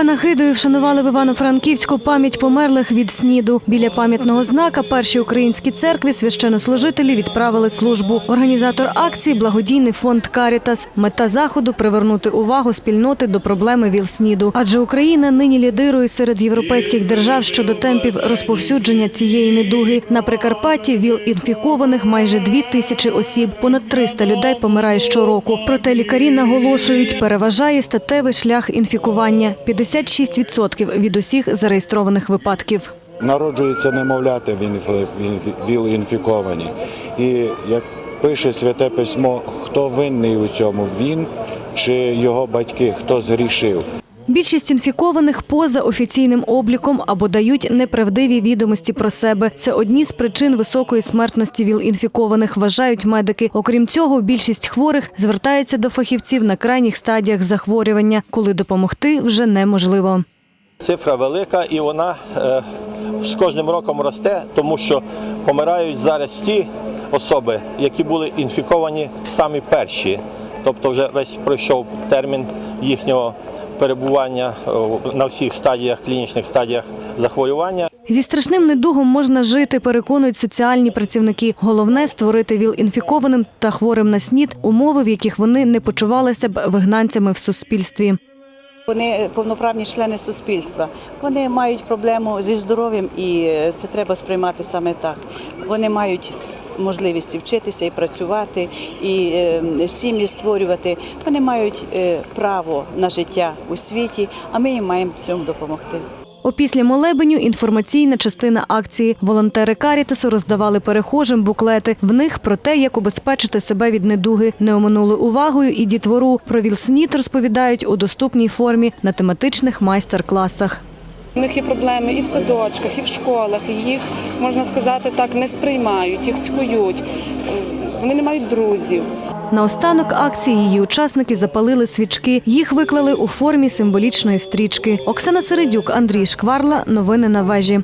Панахидою вшанували в Івано-Франківську пам'ять померлих від СНІДу. Біля пам'ятного знака першій українській церкві священнослужителі відправили службу. Організатор акції благодійний фонд Карітас. Мета заходу привернути увагу спільноти до проблеми ВІЛ-СНІДу. Адже Україна нині лідирує серед європейських держав щодо темпів розповсюдження цієї недуги. На Прикарпатті ВІЛ-інфікованих майже дві тисячі осіб. Понад 300 людей помирає щороку. Проте лікарі наголошують, переважає статевий шлях інфікування – 56% від усіх зареєстрованих випадків. Народжуються немовляти віл-інфіковані. І як пише святе письмо, хто винний у цьому? Він чи його батьки, хто згрішив? Більшість інфікованих поза офіційним обліком або дають неправдиві відомості про себе. Це одні з причин високої смертності ВІЛ-інфікованих, вважають медики. Окрім цього, більшість хворих звертаються до фахівців на крайніх стадіях захворювання, коли допомогти вже неможливо. Цифра велика і вона е, з кожним роком росте, тому що помирають зараз ті особи, які були інфіковані самі перші. Тобто вже весь пройшов термін їхнього перебування е, на всіх стадіях, клінічних стадіях захворювання. Зі страшним недугом можна жити, переконують соціальні працівники. Головне створити ВІЛ-інфікованим та хворим на СНІД умови, в яких вони не почувалися б вигнанцями в суспільстві. Вони повноправні члени суспільства. Вони мають проблему зі здоров'ям, і е, це треба сприймати саме так. Вони мають можливість вчитися і працювати, і е, сім'ї створювати. Вони мають е, право на життя у світі, а ми їм маємо цьому допомогти. Опісля молебеню інформаційна частина акції. Волонтери Карітасу роздавали перехожим буклети. В них про те, як убезпечити себе від недуги. Не оминули увагою і дітвору. Про ВІЛ-СНІД розповідають у доступній формі на тематичних майстер-класах. У них є проблеми і в садочках, і в школах. Їх можна сказати так не сприймають, їх цькують. Вони не мають друзів. Наостанок акції її учасники запалили свічки. Їх виклали у формі символічної стрічки. Оксана Середюк, Андрій Шкварла. Новини на вежі.